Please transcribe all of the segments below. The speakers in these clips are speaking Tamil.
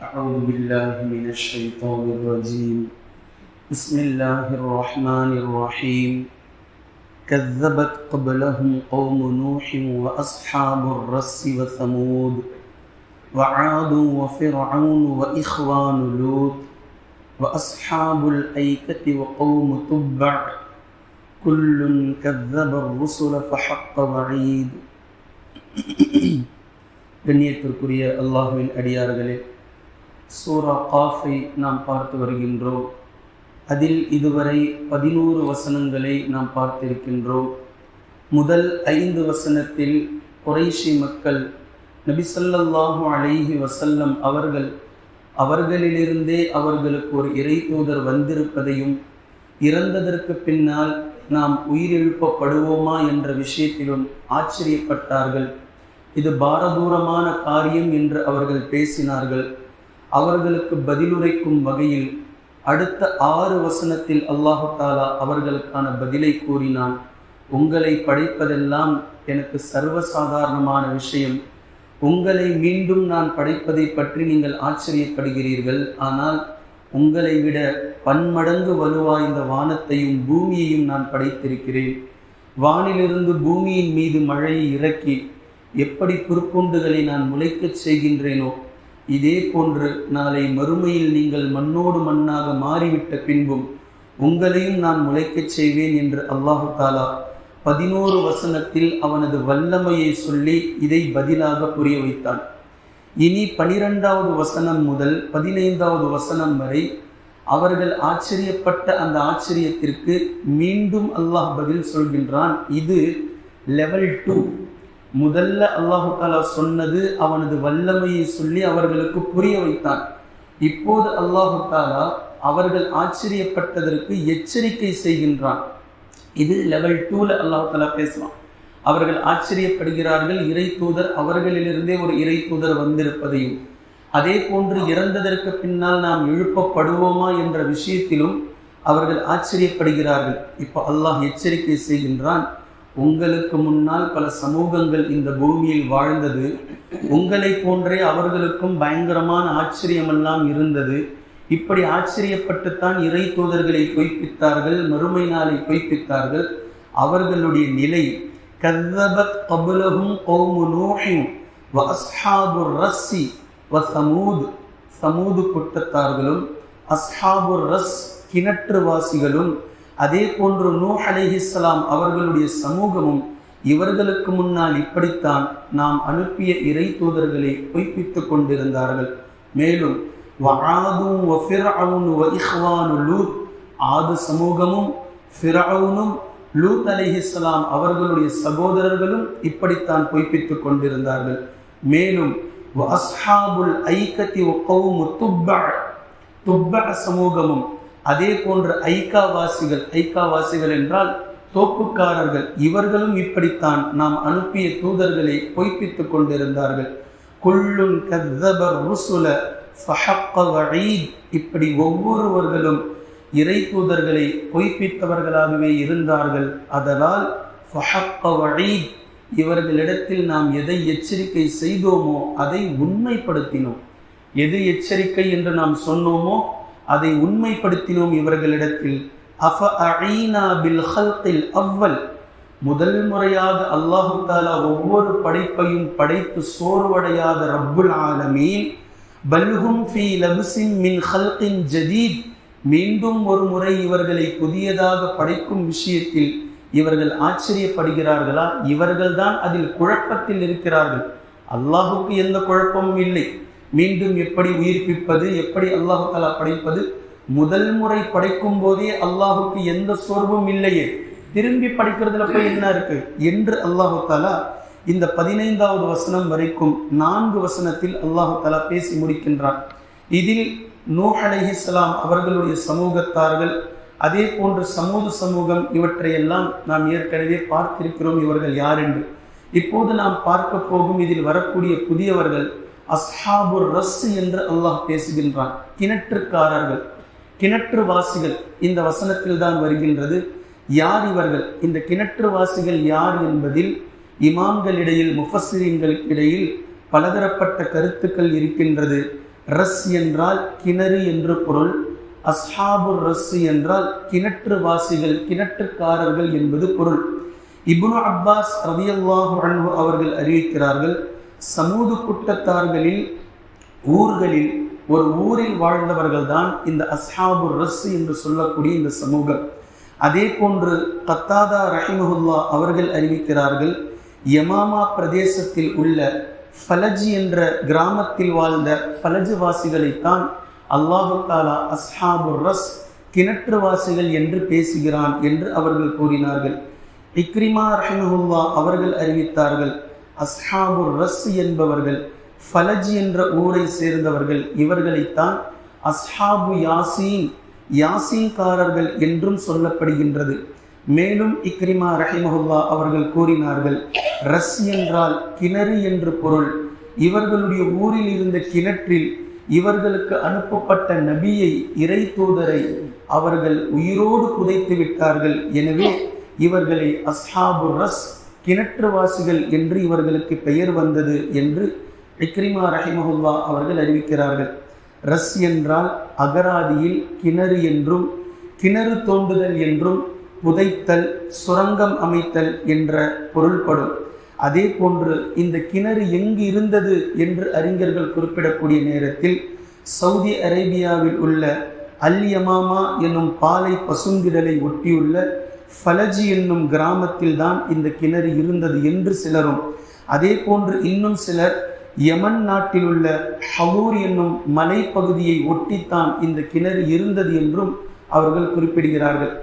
أعوذ بالله من الشيطان الرجيم بسم الله الرحمن الرحيم كذبت قبلهم قوم نوح وأصحاب الرس وثمود وعاد وفرعون وإخوان لوط وأصحاب الأيكة وقوم تبع كل كذب الرسل فحق وعيد கண்ணியத்திற்குரிய அல்லாஹுவின் அடியார்களே சூரா காஃபை நாம் பார்த்து வருகின்றோம். அதில் இதுவரை பதினோரு வசனங்களை நாம் பார்த்திருக்கின்றோம். முதல் ஐந்து வசனத்தில் குறைஷி மக்கள் நபிசல்லாஹு அலைஹி வசல்லம் அவர்கள் அவர்களிலிருந்தே அவர்களுக்கு ஒரு இறை தூதர் வந்திருப்பதையும் இறந்ததற்கு பின்னால் நாம் உயிரெழுப்பப்படுவோமா என்ற விஷயத்திலும் ஆச்சரியப்பட்டார்கள். இது பாரதூரமான காரியம் என்று அவர்கள் பேசினார்கள். அவர்களுக்கு பதிலுரைக்கும் வகையில் அடுத்த ஆறு வசனத்தில் அல்லாஹு தாலா அவர்களுக்கான பதிலை கூறினான். உங்களை படைப்பதெல்லாம் எனக்கு சர்வசாதாரணமான விஷயம். உங்களை மீண்டும் நான் படைப்பதை பற்றி நீங்கள் ஆச்சரியப்படுகிறீர்கள். ஆனால் உங்களை விட பன்மடங்கு வலுவாய்ந்த வானத்தையும் பூமியையும் நான் படைத்திருக்கிறேன். வானிலிருந்து பூமியின் மீது மழையை இறக்கி எப்படி குறுக்குண்டுகளை நான் முளைக்கச் செய்கின்றேனோ இதே போன்று நாளை மறுமையில் நீங்கள் மண்ணோடு மண்ணாக மாறிவிட்ட பின்பும் உங்களையும் நான் முளைக்கச் செய்வேன் என்று அல்லாஹு தாலா பதினோரு வசனத்தில் அவனது வல்லமையை சொல்லி இதை பதிலாக புரிய வைத்தான். இனி பனிரெண்டாவது வசனம் முதல் பதினைந்தாவது வசனம் வரை அவர்கள் ஆச்சரியப்பட்ட அந்த ஆச்சரியத்திற்கு மீண்டும் அல்லாஹ் பதில் சொல்கின்றான். இது லெவல் டூ முதல்ல அல்லாஹு தாலா சொன்னது அவனது வல்லமையை சொல்லி அவர்களுக்கு புரிய வைத்தான். இப்போது அல்லாஹு தாலா அவர்கள் ஆச்சரியப்பட்டதற்கு எச்சரிக்கை செய்கின்றான். இது லெவல் டூல அல்லாஹு தாலா பேசலாம் அவர்கள் ஆச்சரியப்படுகிறார்கள் இறை தூதர் அவர்களிலிருந்தே ஒரு இறை தூதர் வந்திருப்பதையும். அதே போன்று இறந்ததற்கு பின்னால் நாம் எழுப்பப்படுவோமா என்ற விஷயத்திலும் அவர்கள் ஆச்சரியப்படுகிறார்கள். இப்போ அல்லாஹ் எச்சரிக்கை செய்கின்றான். உங்களுக்கு முன்னால் பல சமூகங்கள் இந்த பூமியில் வாழ்ந்தது. உங்களை போன்றே அவர்களுக்கும் பயங்கரமான ஆச்சரியமெல்லாம் இருந்தது. இப்படி ஆச்சரியப்பட்டுத்தான் இறை தூதர்களை பொய்ப்பித்தார்கள் மறுமை நாளை பொய்ப்பித்தார்கள். அவர்களுடைய நிலை கதபத் கபுலகும் கௌமு நூஹின் வ ரஸ்ஸி வ சமூது கூட்டத்தார்களும் அஸ்ஹாபுர் ரஸ் கிணற்றுவாசிகளும் அதே போன்று நூ அலிஹிஸ்லாம் அவர்களுடைய சமூகமும் இவர்களுக்கு முன்னால் இப்படித்தான் நாம் அனுப்பிய இறை தூதர்களை பொய்ப்பித்துக் கொண்டிருந்தார்கள். மேலும் ஆது சமூகமும் ஃபிரவுனும் லூத் அலிஹிஸ்லாம் அவர்களுடைய சகோதரர்களும் இப்படித்தான் பொய்ப்பித்துக் கொண்டிருந்தார்கள். மேலும் அஸ்ஹாபுல் ஐக்கத்தி துப்ப சமூகமும் அதே போன்று ஐக்காவாசிகள் ஐக்காவாசிகள் என்றால் தோப்புக்காரர்கள். இவர்களும் இப்படித்தான். நாம் அனுப்பிய தூதர்களை பொய்ப்பித்துக் கொண்டிருந்தார்கள். குள்ளுன் கதபர் ருசுல இப்படி ஒவ்வொருவர்களும் இறை தூதர்களை பொய்ப்பித்தவர்களாகவே இருந்தார்கள். அதனால் இவர்களிடத்தில் நாம் எதை எச்சரிக்கை செய்தோமோ அதை உண்மைப்படுத்தினோம். எது எச்சரிக்கை என்று நாம் சொன்னோமோ அதை உண்மைப்படுத்தினோம் இவர்களிடத்தில். அஃப அழீனா பில் ஹல்கில் அவ்வல்? முதல் முறையாக அல்லாஹு தாலா ஒவ்வொரு படைப்பையும் படைத்து சோர்வடையாத ரப்புல் ஆலமீன். பல்ஹும் ஃபி லபுசின் மின் ஹல்கின் ஜதீத் மீண்டும் ஒரு முறை இவர்களை புதியதாக படைக்கும் விஷயத்தில் இவர்கள் ஆச்சரியப்படுகிறார்களா? இவர்கள்தான் அதில் குழப்பத்தில் இருக்கிறார்கள். அல்லாஹுக்கு எந்த குழப்பமும் இல்லை. மீண்டும் எப்படி உயிர்ப்பிப்பது எப்படி அல்லாஹு தாலா படைப்பது முதல் முறை படைக்கும் போதே அல்லாஹுக்கு எந்த சோர்வும் இல்லையே. திரும்பி படைக்கிறதுல போய் என்ன இருக்கு? என்று அல்லாஹு தாலா இந்த பதினைந்தாவது வசனம் வரைக்கும் நான்கு வசனத்தில் அல்லாஹு தாலா பேசி முடிக்கின்றார் இதில் நூ அலிஹிஸ்லாம் அவர்களுடைய சமூகத்தார்கள் அதே போன்று சமூக சமூகம் இவற்றையெல்லாம் நாம் ஏற்கனவே பார்த்திருக்கிறோம் இவர்கள் யார் என்று இப்போது நாம் பார்க்க போகும் இதில் வரக்கூடிய புதியவர்கள் அஸ்ஹாபுர் ரஸ் என்று அல்லாஹ் பேசுகின்றான். கிணற்றுக்காரர்கள் கிணற்றுவாசிகள் இந்த வசனத்தில் தான் வருகின்றது. யார் இவர்கள்? இந்த கிணற்றுவாசிகள் யார் என்பதில் இமாம்களிடையில் முஃபஸ்ஸிரீன்களுக்கு இடையில் பலதரப்பட்ட கருத்துக்கள் இருக்கின்றது. ரஸ் என்றால் கிணறு என்று பொருள். அஸ்ஹாபுர் ரஸ் என்றால் கிணற்று வாசிகள் கிணற்றுக்காரர்கள் என்பது பொருள். இப்னு அப்பாஸ் ரவியல்லாஹு அவர்கள் அறிவிக்கிறார்கள் சமூது குட்டத்தார்களில் ஊர்களில் ஒரு ஊரில் வாழ்ந்தவர்கள் தான் இந்த அஸ்ஹாபு ரஸ் என்று சொல்லக்கூடிய இந்த சமூகம். அதே போன்று கத்தாதா ரஹிமஹுல்லா அவர்கள் அறிவிக்கிறார்கள் யமாமா பிரதேசத்தில் உள்ள ஃபலஜி என்ற கிராமத்தில் வாழ்ந்த ஃபலஜு வாசிகளைத்தான் அல்லாஹு தாலா அஸ்ஹாபு ரஸ் கிணற்றுவாசிகள் என்று பேசுகிறான் என்று அவர்கள் கூறினார்கள். இக்ரிமா ரஹிமஹுல்லா அவர்கள் அறிவித்தார்கள் அஸ்ஹாபு ரஸ் என்பவர்கள் ஃபலஜ் என்ற ஊரை சேர்ந்தவர்கள் இவர்களைத்தான் அஸ்ஹாபு யாசீன் யாசீன்காரர்கள் என்றும் சொல்லப்படுகின்றது. மேலும் இக்ரிமா ரஹிமஹுல்லா அவர்கள் கூறினார்கள் ரஸ் என்றால் கிணறு என்று பொருள். இவர்களுடைய ஊரில் இருந்த கிணற்றில் இவர்களுக்கு அனுப்பப்பட்ட நபியை இறை தூதரை அவர்கள் உயிரோடு புதைத்து விட்டார்கள். எனவே இவர்களை அஸ்ஹாபு ரஸ் கிணற்றுவாசிகள் என்று இவர்களுக்கு பெயர் வந்தது என்று இக்ரிமா ரஹிமஹுல்லா அவர்கள் அறிவிக்கிறார்கள். ரஸ் என்றால் அகராதியில் கிணறு என்றும் கிணறு தோண்டுதல் என்றும் புதைத்தல் சுரங்கம் அமைத்தல் என்ற பொருள்படும். அதே போன்று இந்த கிணறு எங்கு இருந்தது என்று அறிஞர்கள் குறிப்பிடக்கூடிய நேரத்தில் சவுதி அரேபியாவில் உள்ள அல் யமாமா என்னும் பாலை பசுங்கிடலை ஒட்டியுள்ள ஃபலஜி என்னும் கிராமத்தில் தான் இந்த கிணறு இருந்தது என்று சிலரும் அதே போன்று இன்னும் சிலர் யமன் நாட்டில் உள்ள ஹவூர் என்னும் மலைப்பகுதியை ஒட்டித்தான் இந்த கிணறு இருந்தது என்றும் அவர்கள் குறிப்பிடுகிறார்கள்.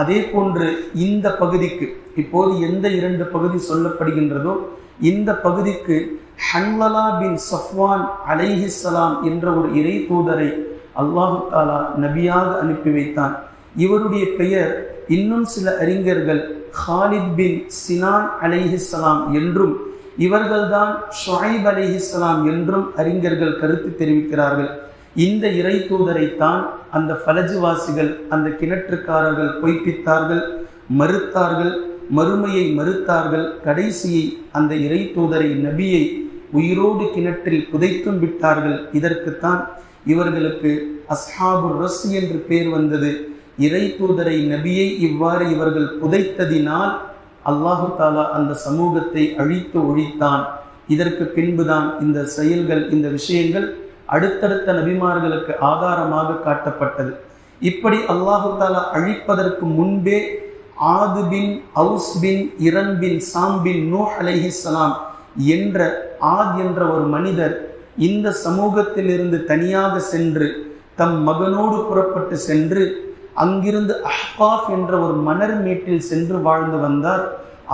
அதே போன்று இந்த பகுதிக்கு இப்போது எந்த இரண்டு பகுதி சொல்லப்படுகின்றதோ இந்த பகுதிக்கு ஹன்வலா பின் சஃப்வான் அலைஹிஸ்ஸலாம் என்ற ஒரு இறை தூதரை அல்லாஹு தாலா நபியாக அனுப்பி வைத்தான். இவருடைய பெயர் இன்னும் சில அறிஞர்கள் ஹாலித் பின் சினான் அலிஹிஸ்லாம் என்றும் இவர்கள்தான் ஷுஐப் அலிஹிஸ்லாம் என்றும் அறிஞர்கள் கருத்து தெரிவிக்கிறார்கள். இந்த இறை தூதரைத்தான் அந்த ஃபலஜுவாசிகள் அந்த கிணற்றுக்காரர்கள் பொய்ப்பித்தார்கள் மறுத்தார்கள் மறுமையை மறுத்தார்கள் கடைசியை அந்த இறை தூதரை நபியை உயிரோடு கிணற்றில் புதைத்தும் விட்டார்கள். இதற்குத்தான் இவர்களுக்கு அஸ்ஹாபு ரஸ் என்று பேர் வந்தது. இறை தூதரை நபியை இவ்வாறு இவர்கள் புதைத்ததினால் அல்லாஹு தாலா அந்த சமூகத்தை அழித்து ஒழித்தான். இதற்கு பின்புதான் இந்த செயல்கள் இந்த விஷயங்கள் அடுத்தடுத்த நபிமார்களுக்கு ஆதாரமாக காட்டப்பட்டது. இப்படி அல்லாஹு தாலா அழிப்பதற்கு முன்பே ஆது பின் அவுஸ் பின் இரன் பின் சாம் பின் நூ அலைஹிஸ்லாம் என்ற ஆத் என்ற ஒரு மனிதர் இந்த சமூகத்திலிருந்து தனியாக சென்று தம் மகனோடு புறப்பட்டு சென்று அங்கிருந்து அஹ்காஃப் என்ற ஒரு மணர் மேட்டில் சென்று வாழ்ந்து வந்தார்.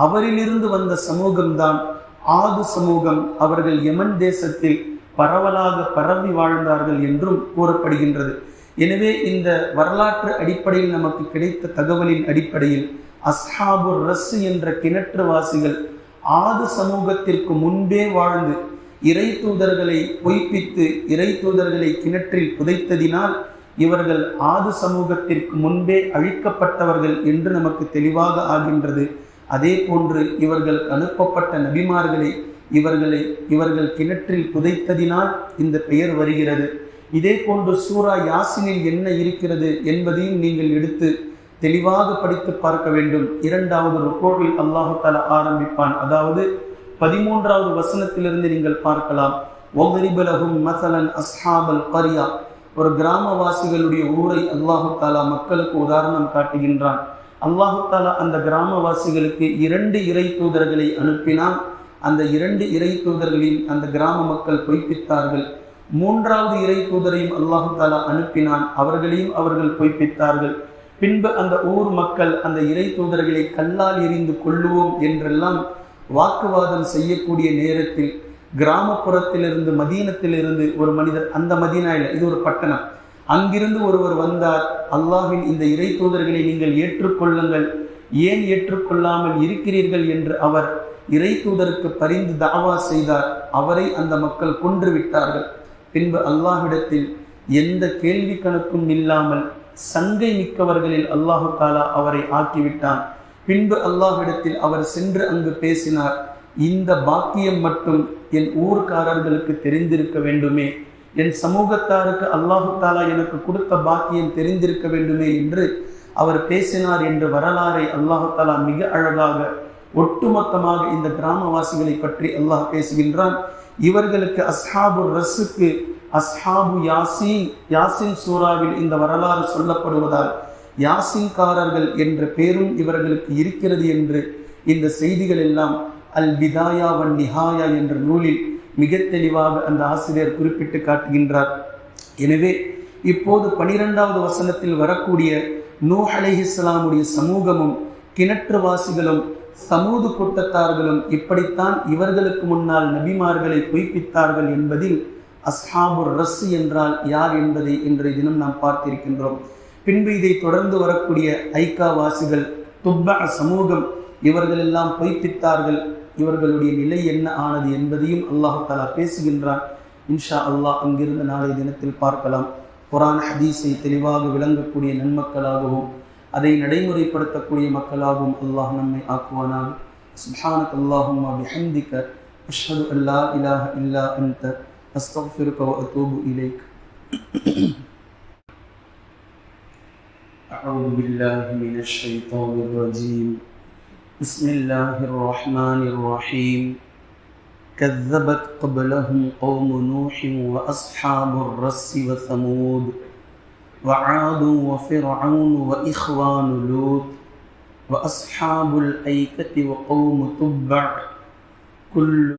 அவரிலிருந்து வந்த சமூகம்தான் ஆது சமூகம். அவர்கள் யமன் தேசத்தில் பரவலாக பரவி வாழ்ந்தார்கள் என்றும் கூறப்படுகின்றது. எனவே இந்த வரலாற்று அடிப்படையில் நமக்கு கிடைத்த தகவலின் அடிப்படையில் அஸ்ஹாபு ரஸ் என்ற கிணற்றுவாசிகள் ஆது சமூகத்திற்கு முன்பே வாழ்ந்து இறை தூதர்களை பொய்ப்பித்து இறை தூதர்களை கிணற்றில் புதைத்ததினால் இவர்கள் ஆது சமூகத்திற்கு முன்பே அழிக்கப்பட்டவர்கள் என்று நமக்கு தெளிவாக ஆகின்றது. அதே போன்று இவர்கள் அனுப்பப்பட்ட நபிமார்களை இவர்களை இவர்கள் கிணற்றில் புதைத்ததினால் இந்த பெயர் வருகிறது. இதே போன்று சூரா யாசினில் என்ன இருக்கிறது என்பதையும் நீங்கள் எடுத்து தெளிவாக படித்து பார்க்க வேண்டும். இரண்டாவது ருக்கோவில் அல்லாஹு தலா ஆரம்பிப்பான். அதாவது பதிமூன்றாவது வசனத்திலிருந்து நீங்கள் பார்க்கலாம். ஒகரிபலகும் மசலன் அஸ்ஹாபல் கரியா ஒரு கிராமவாசிகளுடைய ஊரை அல்லாஹு தாலா மக்களுக்கு உதாரணம் காட்டுகின்றான். அல்லாஹு தாலா அந்த கிராமவாசிகளுக்கு இரண்டு இறை தூதர்களை அனுப்பினான். அந்த இரண்டு இறை தூதர்களின் அந்த கிராம மக்கள் பொய்ப்பித்தார்கள். மூன்றாவது இறை தூதரையும் அல்லாஹு தாலா அனுப்பினான். அவர்களையும் அவர்கள் பொய்ப்பித்தார்கள். பின்பு அந்த ஊர் மக்கள் அந்த இறை தூதர்களை கல்லால் எறிந்து கொள்ளுவோம் என்றெல்லாம் வாக்குவாதம் செய்யக்கூடிய நேரத்தில் கிராமப்புறத்திலிருந்து மதீனத்திலிருந்து ஒரு மனிதர் அந்த மதீனா இல்லை இது ஒரு பட்டணம். அங்கிருந்து ஒருவர் வந்தார். அல்லாஹின் இந்த இறை தூதர்களை நீங்கள் ஏற்றுக்கொள்ளுங்கள். ஏன் ஏற்றுக்கொள்ளாமல் இருக்கிறீர்கள் என்று அவர் இறை தூதருக்கு பரிந்து தாவா செய்தார். அவரை அந்த மக்கள் கொன்று விட்டார்கள். பின்பு அல்லாஹ்விடத்தில் எந்த கேள்வி கணக்கும் இல்லாமல் சங்கை மிக்கவர்களில் அல்லாஹு தாலா அவரை ஆக்கிவிட்டான். பின்பு அல்லாஹ்விடத்தில் அவர் சென்று அங்கு பேசினார். இந்த பாக்கியம் மட்டும் என் ஊர்க்காரர்களுக்கு தெரிந்திருக்க வேண்டுமே. என் சமூகத்தாருக்கு அல்லாஹு தாலா எனக்கு கொடுத்த பாக்கியம் தெரிந்திருக்க வேண்டுமே என்று அவர் பேசினார் என்ற வரலாறை அல்லாஹு தாலா மிக அழகாக ஒட்டுமொத்தமாக இந்த கிராமவாசிகளை பற்றி அல்லாஹ் பேசுகின்றான். இவர்களுக்கு அஸ்ஹாபு ரஸுக்கு அஸ்ஹாபு யாசின் யாசின் சூறாவில் இந்த வரலாறு சொல்லப்படுவதால் யாசின்காரர்கள் என்ற பேரும் இவர்களுக்கு இருக்கிறது என்று இந்த செய்திகள் எல்லாம் அல் விதாயா வன் நிஹாயா என்ற நூலில் மிக தெளிவாக அந்த ஆசிரியர் குறிப்பிட்டு காட்டுகின்றார். எனவே இப்போது பனிரெண்டாவது வசனத்தில் வரக்கூடிய நூ அலைஹிஸ்லாமுடைய சமூகமும் கிணற்றுவாசிகளும் சமூது கூட்டத்தார்களும் இப்படித்தான் இவர்களுக்கு முன்னால் நபிமார்களை பொய்ப்பித்தார்கள் என்பதில் அஸ்ஹாபுர் ரஸ் என்றால் யார் என்பதை இன்றைய தினம் நாம் பார்த்திருக்கின்றோம். பின்பு இதை தொடர்ந்து வரக்கூடிய ஐக்காவாசிகள் துப்ப சமூகம் இவர்கள் எல்லாம் பொய்ப்பித்தார்கள். இவர்களுடைய நிலை என்ன ஆனது என்பதையும் அல்லாஹு தாலா பேசுகின்றான் இன்ஷா அல்லாஹ் அங்கிருந்து நாளைய தினத்தில் பார்க்கலாம் குரான் ஹதீஸை தெளிவாக விளங்கக்கூடிய நன்மக்களாகவும் அதை நடைமுறைப்படுத்தக்கூடிய மக்களாகவும் அல்லாஹ் நம்மை ஆக்குவானாக சுப்ஹானக் அல்லாஹும் பிஹம்திக அஷ்ஹது அல்லா இலாஹ இல்லா அன்த அஸ்தக்ஃபிருக வ அத்தூபு இலைக் أعوذ بالله من الشيطان الرجيم بسم الله الرحمن الرحيم. كذبت قبلهم قوم نوح وأصحاب الرس وثمود وعاد وفرعون وإخوان لوط وأصحاب الأيكة وقوم تبع. كل